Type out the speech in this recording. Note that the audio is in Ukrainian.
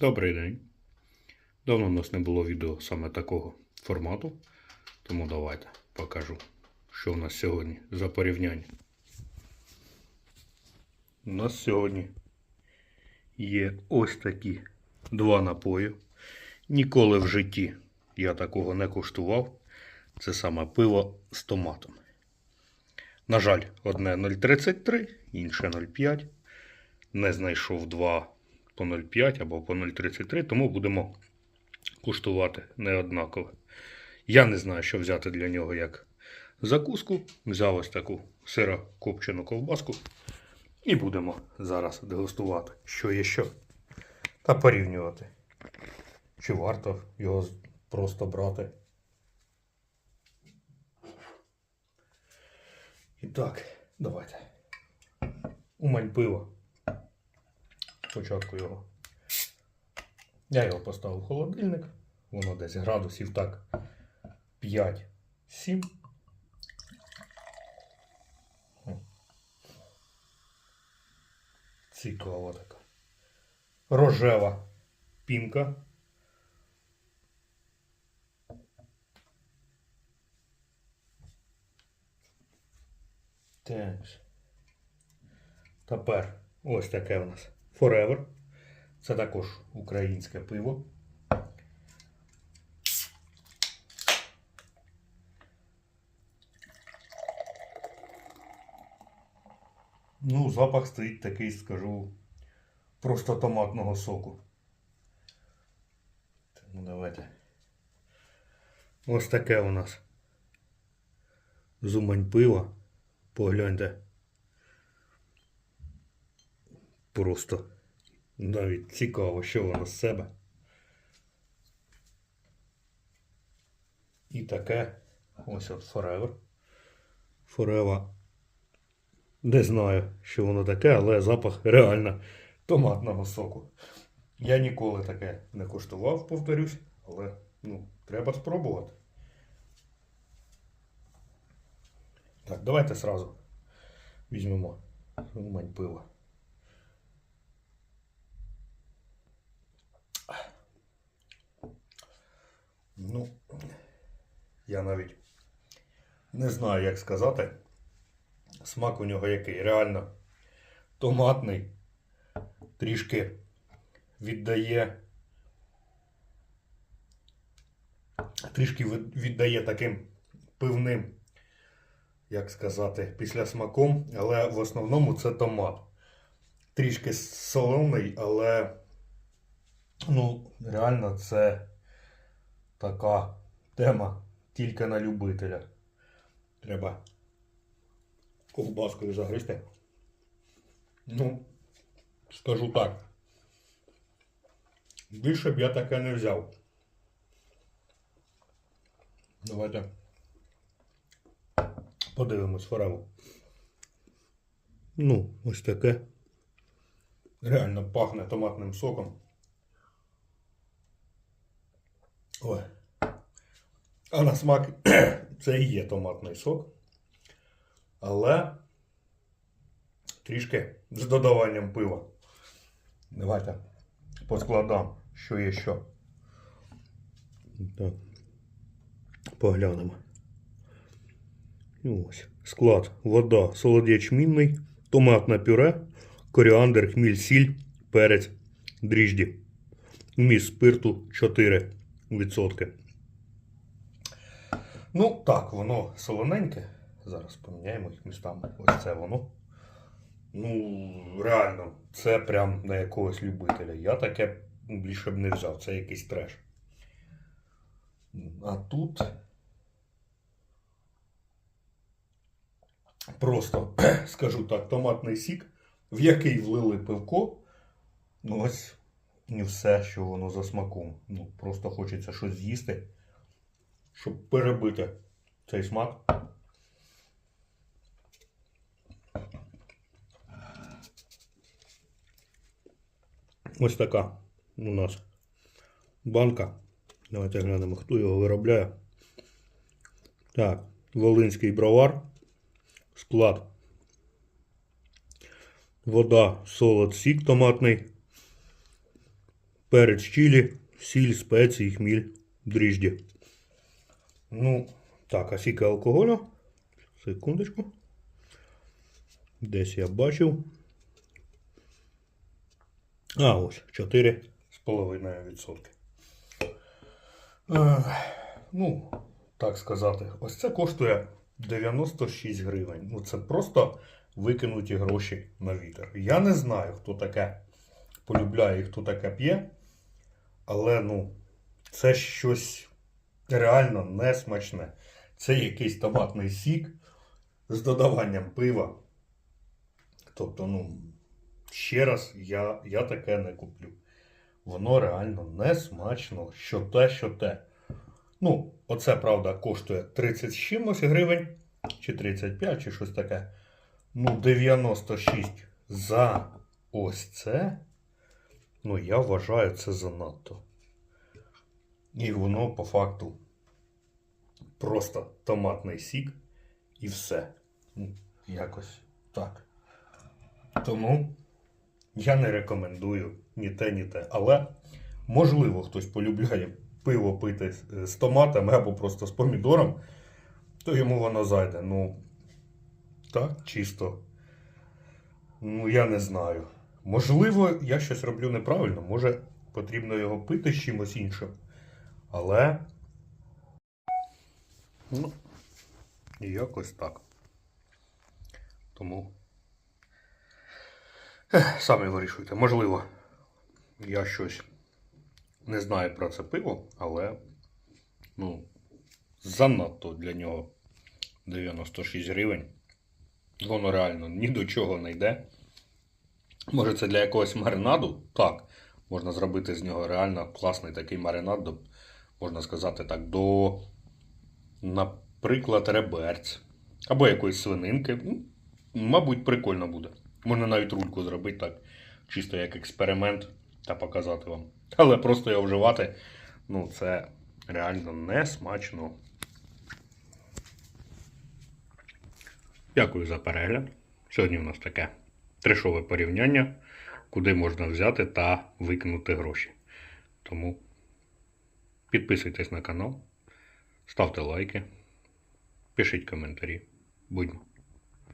Добрий день. Давно у нас не було відео саме такого формату, тому давайте покажу, що у нас сьогодні за порівняння. У нас сьогодні є ось такі два напої. Ніколи в житті я такого не куштував. Це саме пиво з томатом. На жаль, одне 0,33, інше 0,5. Не знайшов два по 0,5 або по 0,33, тому будемо куштувати неоднаково. Я не знаю, що взяти для нього як закуску. Взяв ось таку сиро-копчену ковбаску. І будемо зараз дегустувати, що є що. Та порівнювати. Чи варто його просто брати. І так, давайте. Умань пиво. Спочатку його. Я його поставив в холодильник. Воно десь градусів так 5-7. О. Цікава така. Рожева пінка. Так. Тепер ось таке у нас Forever. Це також українське пиво. Ну, запах стоїть такий, скажу, просто томатного соку. Тому давайте. Ось таке у нас. Зумань пива. Погляньте. Просто навіть цікаво, що воно з себе. І таке ось от Forever. Forever. Не знаю, що воно таке, але запах реально томатного соку. Я ніколи таке не куштував, повторюсь, але ну, треба спробувати. Так, давайте сразу візьмемо умань пива. Ну, я навіть не знаю, як сказати. Смак у нього який. Реально томатний. Трішки віддає. Трішки віддає таким пивним, як сказати, після смаком, але в основному це томат. Трішки солоний, але ну, реально це така тема тільки на любителя. Треба ковбаскою загристи. Ну, скажу так. Більше б я таке не взяв. Давайте подивимось фореву. Ну, ось таке. Реально пахне томатним соком. Ой. А на смак це і є томатний сок. Але трішки з додаванням пива. Давайте поскладам, що є що. Так. Поглянемо. Ось. Склад. Вода, солодець мінний, томатне пюре, коріандр, хміль, сіль, перець, дріжджі. Вміст спирту 4%. Ну, так, воно солоненьке. Зараз поміняємо їх містами. Ось це воно. Ну, реально, це прям на якогось любителя. Я таке більше б не взяв, це якийсь треш. А тут просто, скажу так, томатний сік, в який влили пивко. Ну, ось і все, що воно за смаком. Ну, просто хочеться щось з'їсти, щоб перебити цей смак. Ось така у нас банка. Давайте глянемо, хто його виробляє. Так, Волинський бровар. Склад. Вода, солод, сік томатний. Перець чилі, сіль, спеції, хміль, дріжджі. Ну, так, а скільки алкоголю? Секундочку. Десь я бачив. А, ось 4,5%. Ех, Ну, так сказати, ось це коштує 96 гривень. Ну, це просто викинуті гроші на вітер. Я не знаю, хто таке полюбляє і хто таке п'є, але ну, це щось реально несмачне. Це якийсь томатний сік з додаванням пива. Тобто, ну, ще раз, я, я таке не куплю. Воно реально не смачно. Що те, що те. Ну, оце, правда, коштує 30 з чимось гривень, чи 35, чи щось таке. Ну, 96 за ось це. Ну, я вважаю це занадто. І воно по факту просто томатний сік і все. Ну, якось так. Тому я не рекомендую ні те, ні те. Але можливо хтось полюбляє пиво пити з- з томатами або просто з помідором, то йому воно зайде. Ну, так, чисто. Ну, я не знаю. Можливо, я щось роблю неправильно. Може, потрібно його пити з чимось іншим. Але. Ну, якось так. Тому. Ех, самі вирішуйте. Можливо, я щось не знаю про це пиво, але. Ну, занадто для нього 96 гривень. Воно реально ні до чого не йде. Може, це для якогось маринаду? Так. Можна зробити з нього реально класний такий маринад, до, можна сказати так, до, наприклад, реберць. Або якоїсь свининки. Мабуть, прикольно буде. Можна навіть рульку зробити так, чисто як експеримент та показати вам. Але просто його вживати, ну, це реально не смачно. Дякую за перегляд. Сьогодні у нас таке трешове порівняння, куди можна взяти та викинути гроші. Тому підписуйтесь на канал, ставте лайки, пишіть коментарі. Будьмо.